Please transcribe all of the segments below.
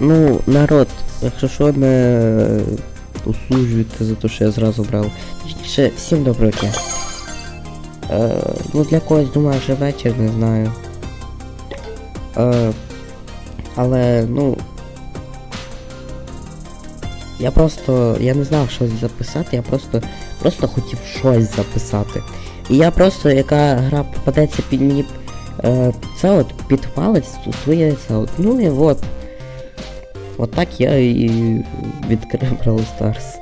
Ну, народ, якщо що не осуджуйте за те, що я зразу брав. Точніше, всім доброго дня. Е, ну для когось думаю, вже вечір, не знаю. Е, але, ну. Я просто. Я не знав щось записати, я просто просто хотів щось записати. І я просто, яка гра попадеться під мені е, це от під палець, то твоється от. Ну і от. От так я і відкрив Brawl Stars.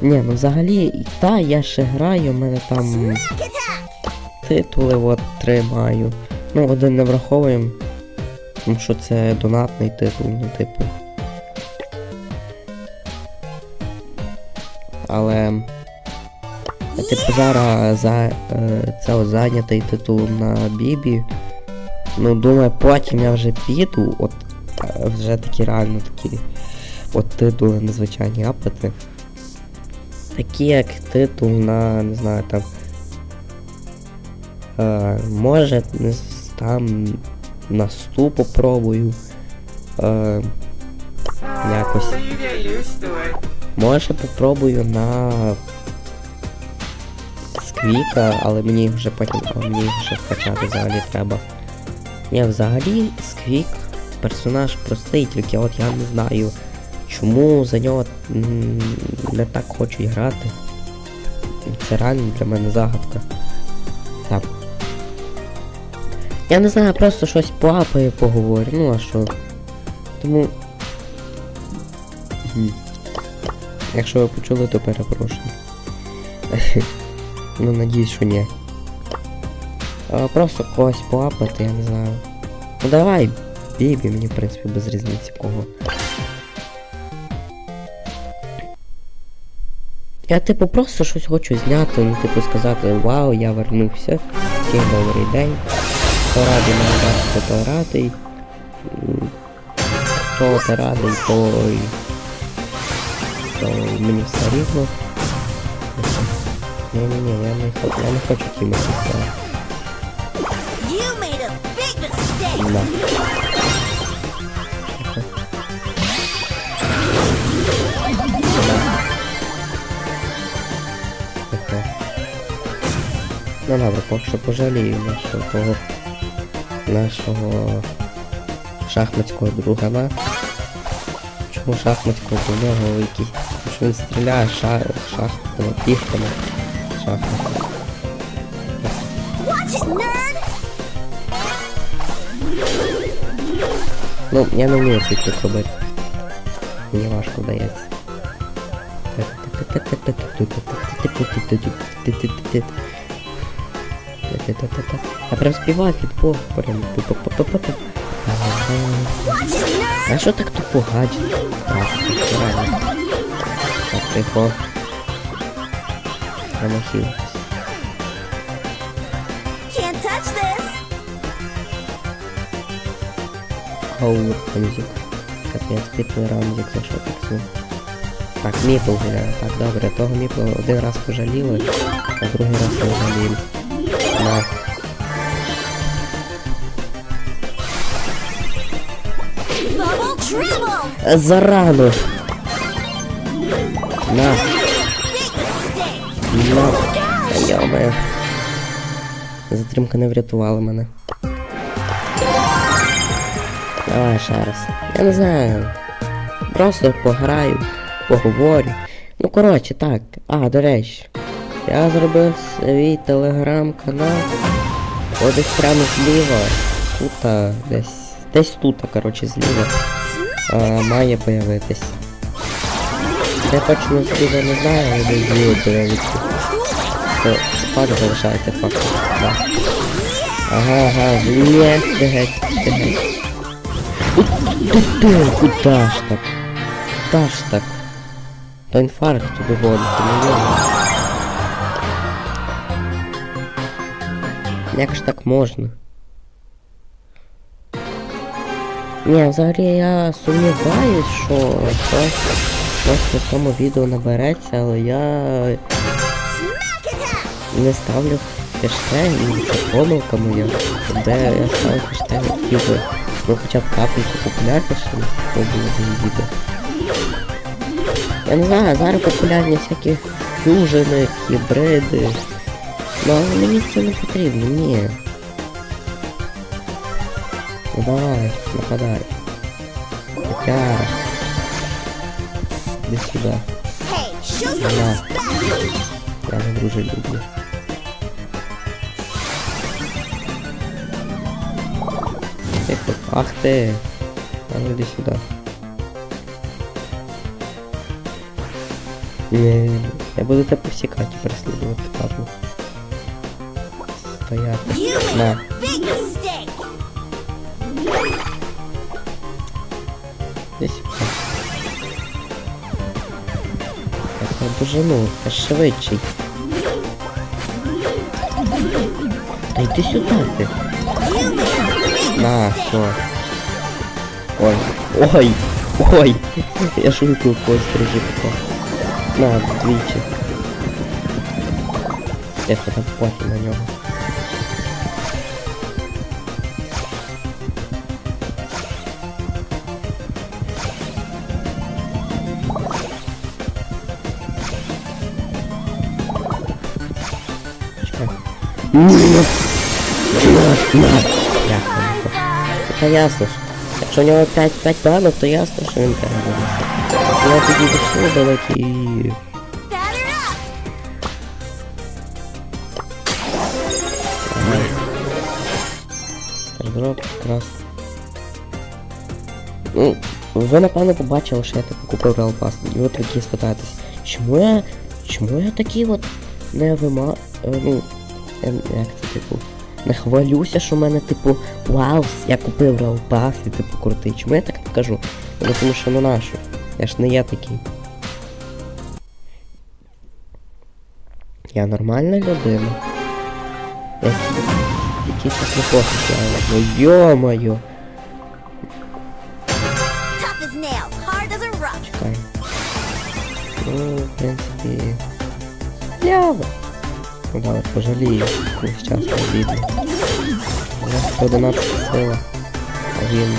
Ні, ну взагалі, та я ще граю, у мене там титули от три маю. Ну, один не враховуємо. Тому що це донатний титул, ну типу. Але. Типу зараз за е, це от зайнятий титул на Бібі. Ну, думаю, потім я вже піду, от вже такі реально такі от титули незвичайні апити. Такі як титул на, не знаю, там. Е, може, там на сту попробую. Е, якось. Може попробую на сквіка, але мені вже потім мені вже вкачати взагалі треба. Ні, взагалі сквік персонаж простий, тільки от я не знаю, чому за нього не так хочуть грати. Це реально для мене загадка. Так. Я не знаю, просто щось поапаю, поговорю, ну а що. Тому. Якщо ви почули, то перепрошую. ну, надіюсь, що ні. Просто когось поапати, я не знаю. Ну давай, бібі, мені в принципі без різниці кого. Я типу просто щось хочу зняти, ну типу сказати, вау, я вернувся. Всім добрий день. Хто радий мене бачити, то радий. Хто ти радий, той то мені все рівно. Ні, ні, ні, я не хочу, я не хочу кимось. Да. Ну добре, поки що пожалію нашого того нашого шахматського другана. Чому шахматського у нього якийсь. Тому що він стріляє ша... шахтами, піхтами. Шахматами. Ну, я не вмію цей трюк робити. Мені важко вдається. Я прям співаю прям пу-пу-пу-пу-пу. Watch it, nerd. А що так тупо гаджет? Так, реально. Так, тихо. Хілитись. Can't touch this. Оу, Рамзик. Капець, пітний Рамзик, за що так звук? Так, Міпл гуляє. Так, добре, того Міпла один раз пожаліли, а другий раз не жаліли. Е, Зарано! На, на. Йоме. Затримка не врятувала мене. Давай ще раз. Я не знаю. Просто пограю, поговорю. Ну коротше, так. А, до речі. Я зробив свій телеграм-канал. О, прямо зліва. Тут, десь. Десь тут, коротше, зліва. А, має появитись. Я точно зліва не знаю, але десь зліва появиться. То факт залишається фактом. Да. Ага, ага, ні, ти геть, ти геть. Ти ти, ж так? Куда ж так? До інфаркту доводити, не Як ж так можна? Ні, взагалі я сумніваюсь, що щось, щось на цьому відео набереться, але я не ставлю хештег, і помилка моя, де я ставлю хештег, які ви Ну хоча б капельку популярніше, то було б відео. Я не знаю, зараз популярні всякі фюжини, гібриди. Ну але мені це не потрібно, ні. Ну давай, нападай. Котяра. Іди сюди. Hey, show some Ага. respect. Я не дуже люблю. Тихо. Ах ти! А ну йди сюди. Ні, я буду тебе посікати, переслідувати, ладно. Стояти. You На. made a big mistake. Десь. Так, я дожену, я швидший. Та йди сюди ти. You made a big На, mistake. все. Ой, ой, ой. Я шутку пострижу попав. На, двічі. Я там пофіг на нього. На. Дякую. Та ясно ж. Якщо у нього 5, 5 банок, то ясно, що він перебуває. Я тоді дійшов далекі. Batter up. Ну, ви напевно побачили, що я типу купив Real Pass. І от ви такі спитаєтесь, чому я. Чому я такий от не вима. е, Ну, як це типу. Не хвалюся, що в мене, типу, вау, я купив Pass і типу крутий. Чому я так не кажу? Ну тому що ну нашу. Я ж не я такий. Я нормальна людина. Я якийсь так не пофіг, я ну йо-моє. Чекай. Ну, в принципі. Ляво. Ну давай, пожалію якийсь час на відео. У нас 111 сила. А він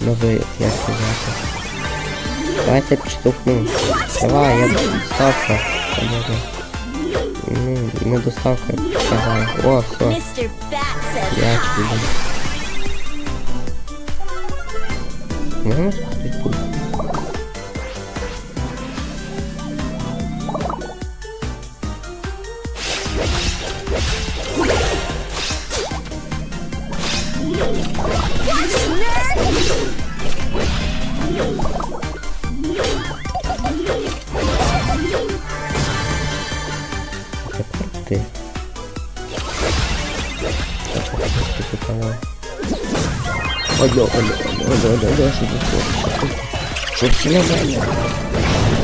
новий, як сказати. Давайте підштовхну. Давай, я доставка. Поможу. Ну, не доставка, сказав. О, все. Mr. Bat says Я hi. чую.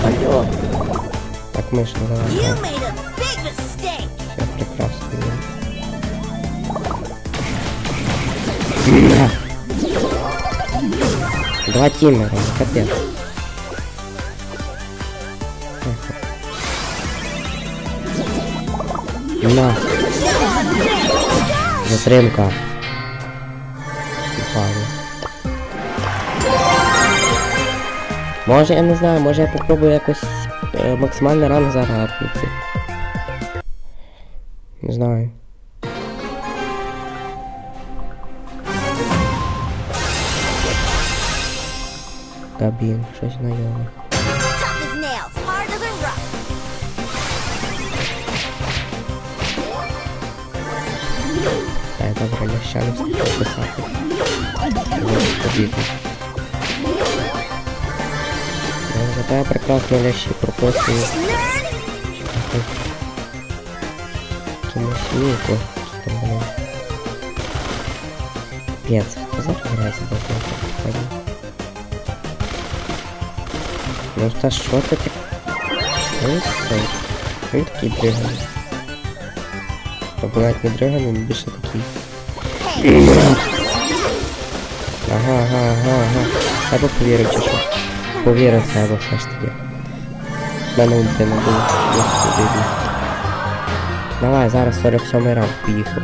Алло. Так, Миша, давай, Два тиммера, капец. На. Затримка. Може, я не знаю, може я попробую якось е, максимальний ранг зараз. Не знаю. Кабін, щось знайоме. Tough as nails, hard as a rock. Та я добре, я ще не встиг писати. Побіду. Зато я прекрасно лящі пропустив Nerd. якимось міку. Там вони. Пец, хто зараз грається до того? Ну та що ти так? Він такий? Не дриганий, він більше такий. Ага, ага, ага, ага. Себе повірив чи що? Повірив себе все ж таки. Мене ульти не було. Дивно. Давай, зараз 47 раунд поїхав.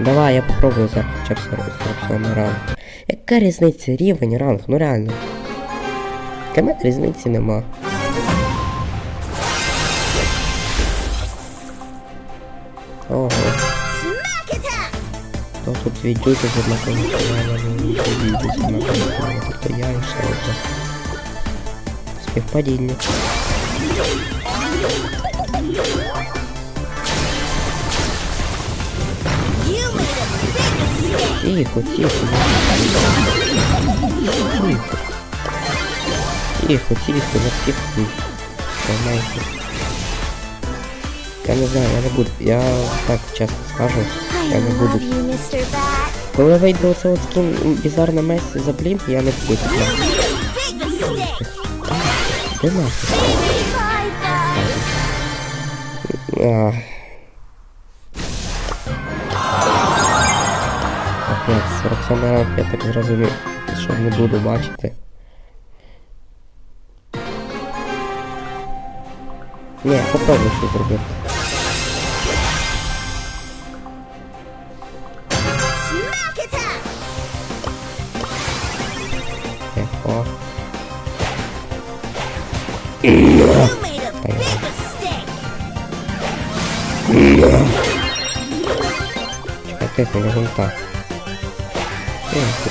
Давай, я попробую зараз хоча б 40 47 ранг. Яка різниця? Рівень, ранг, ну реально. Для мене різниці нема. Ого, то тут дві дюти з однаковим каналами, дві дюти з однаковим каналами, тобто я і ще одна. Співпадіння. Тихо, тихо. Тихо. Тихо, тихо, не психуй. Тримайся. Я не знаю, я не буду. Я так чесно скажу. Я не буду. Коли вийде оце от скін бізарна Месі за блін, я не буду. Де нахуй? Ах. Капець, 47 ранг, я так зрозумів, що не буду бачити. Ні, попробуй щось зробити. Тихо. Чекай, тихо, не гульта. Тихо.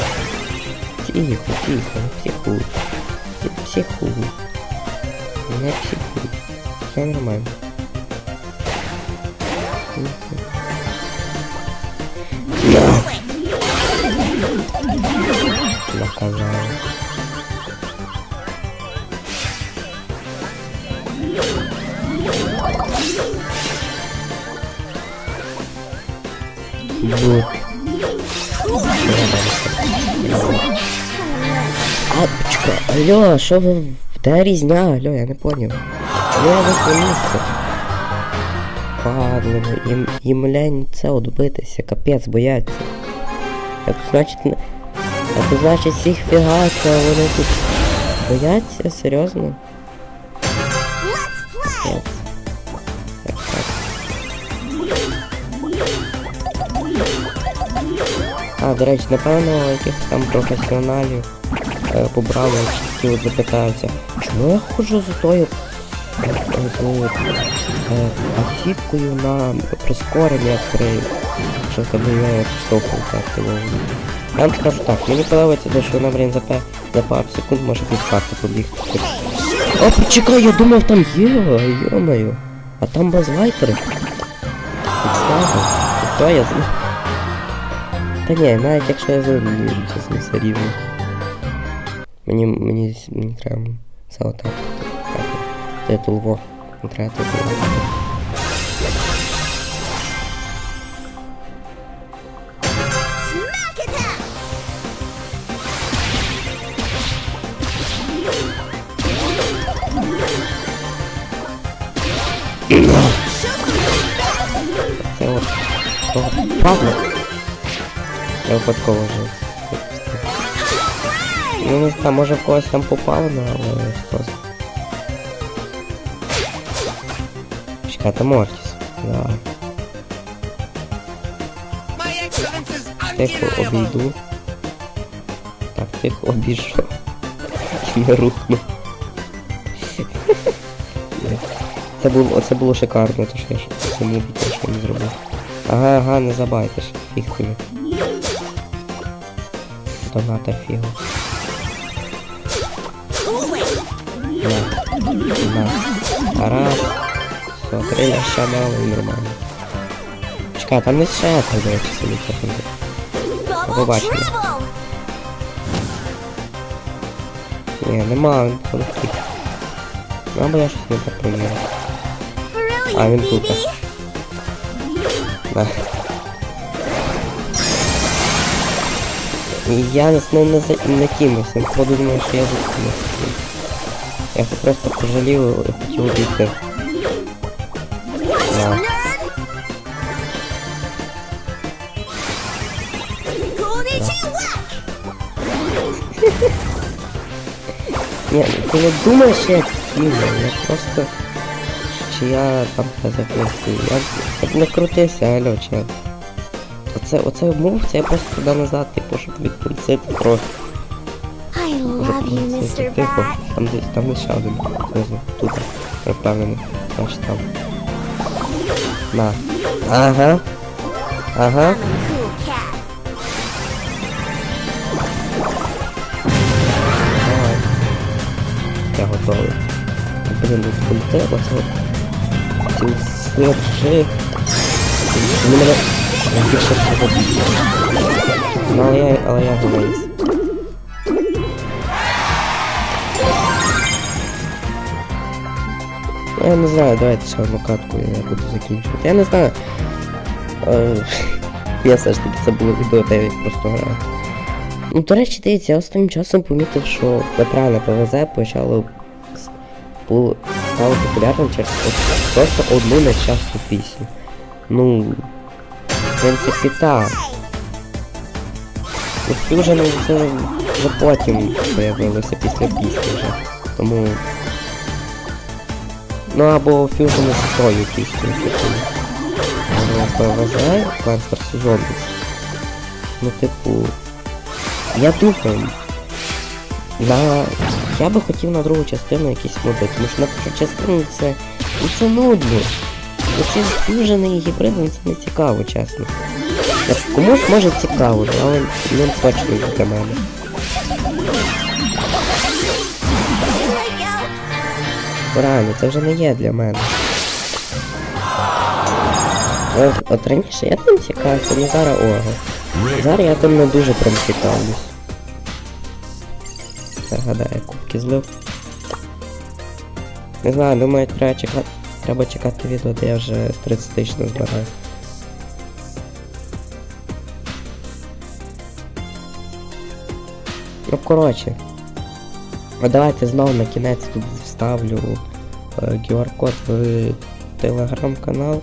Тихо, тихо, не психуй. Не психуй. Не психуй. Все нормально. Тихо. Наказал. Вот. Апочка, алло, що ви... Де різня, алло, я не поняв. Я місце. Ну, їм, їм лень це отбитися, капець, бояться. Так, значить, а то значить всіх фігача, а вони тут бояться, серйозно? Так. А, до речі, напевно, якихось там професіоналів е, побрали чи от запитаються, чому я ходжу за тою е, е, е, автівкою на прискорення при що в тебе є штовхунка активована. Я вам скажу так, мені подобається те, що вона, блін, за, за пару секунд може під карту побігти. О, почекай, я думав там є, йомаю. А там базлайтери. Підстави. Все, я знаю. Та ні, навіть якщо я зелені, чесно, все рівно. Мені, мені, мені треба все отак. Во. Не треба attack! Це от. То правда. Я випадково вже. Ну не знаю, може в когось там попало, ну, але просто. Чекайте Мортіс. Да. Тихо обійду. Так, тихо обійшов. І не рухну. Це було, оце було шикарно, то що я ж муві, що він зробив. Ага, ага, не забайте ж, фіг тобі. Доната фігу. На. На. Раз. Все, три ляща дали і нормально. Чекай, там не ще так, до речі, собі секунду. Bubble побачимо. trouble! Ні, нема, він полетів. Ну, або я щось не так провірив. А, Brilliant, він тут. BB! Да. І я не, не, не, за- не кинувся, він походу думав, що я закинувся. Я просто пожалів і хотів обійти. Watch Да. it, nerd! Konnichiwa! Ні, ти не думаєш, я кинув, я просто... Чи я там запустив. Я так не крутився, алло, чел. Оце, оце мув, це я просто туди назад, типу, щоб відпустити трохи. Тихо, там десь, там десь ще один. Знизу, тут, я впевнений. Ось там. На. Ага. Ага. I'm a cool cat. Давай. Я готовий. Блін, тут пульти, оце от. Ці сиржи. Вони мене більше всього б'ють. Ну, але я, але я говорюсь. Я не знаю, давайте ще одну катку я буду закінчувати. Я не знаю. Е, Я все ж таки це було відео, де я просто граю. Ну, до речі, дивіться, я останнім часом помітив, що неправильно ПВЗ почало стало популярним через просто одну нещасну пісню. Ну, в принципі, так. Ну, Fusion це вже потім появилося після пісні вже. Тому. Ну або тою піснею. типу. Але ПВЗ vs. Zombies. Ну, типу. Я думаю. На... Я би хотів на другу частину якісь моди, тому що на першу частину це. Ну це нудно. Оці фюжени і гібриди ну, це не цікаво, чесно. Комусь може цікаво, але не точно для мене. Реально, це вже не є для мене. От, от раніше я тим цікавився, ну зараз ого. Зараз я там не дуже прям цікавлюсь. Так, гадаю, кубки злив. Не знаю, думаю, треба чекати. Треба чекати відео, де я вже 30 тисяч не збираю. Ну коротше. А давайте знову на кінець тут вставлю е, QR-код в телеграм-канал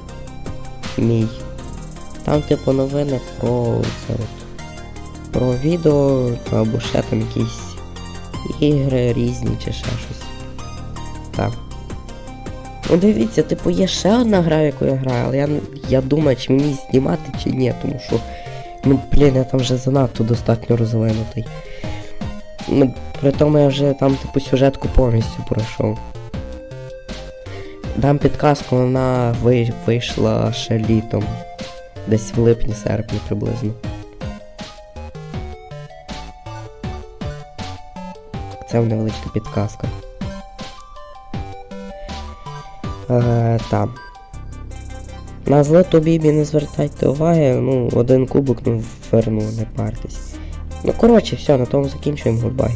мій. Там типу новини про це от. Про відео або ще там якісь ігри різні чи ще щось. Так. Ну дивіться, типу, є ще одна гра, яку я граю, але я, я думаю, чи мені знімати чи ні, тому що. Ну, блін, я там вже занадто достатньо розвинутий. Ну, при тому я вже там, типу, сюжетку повністю пройшов. Дам підказку, вона вийшла ще літом. Десь в липні-серпні приблизно. Це невеличка підказка. Е, там. На злиту бібі не звертайте уваги, ну, один кубок, ну, верну, не партесь. Ну, коротше, все, на тому закінчуємо, гудбай.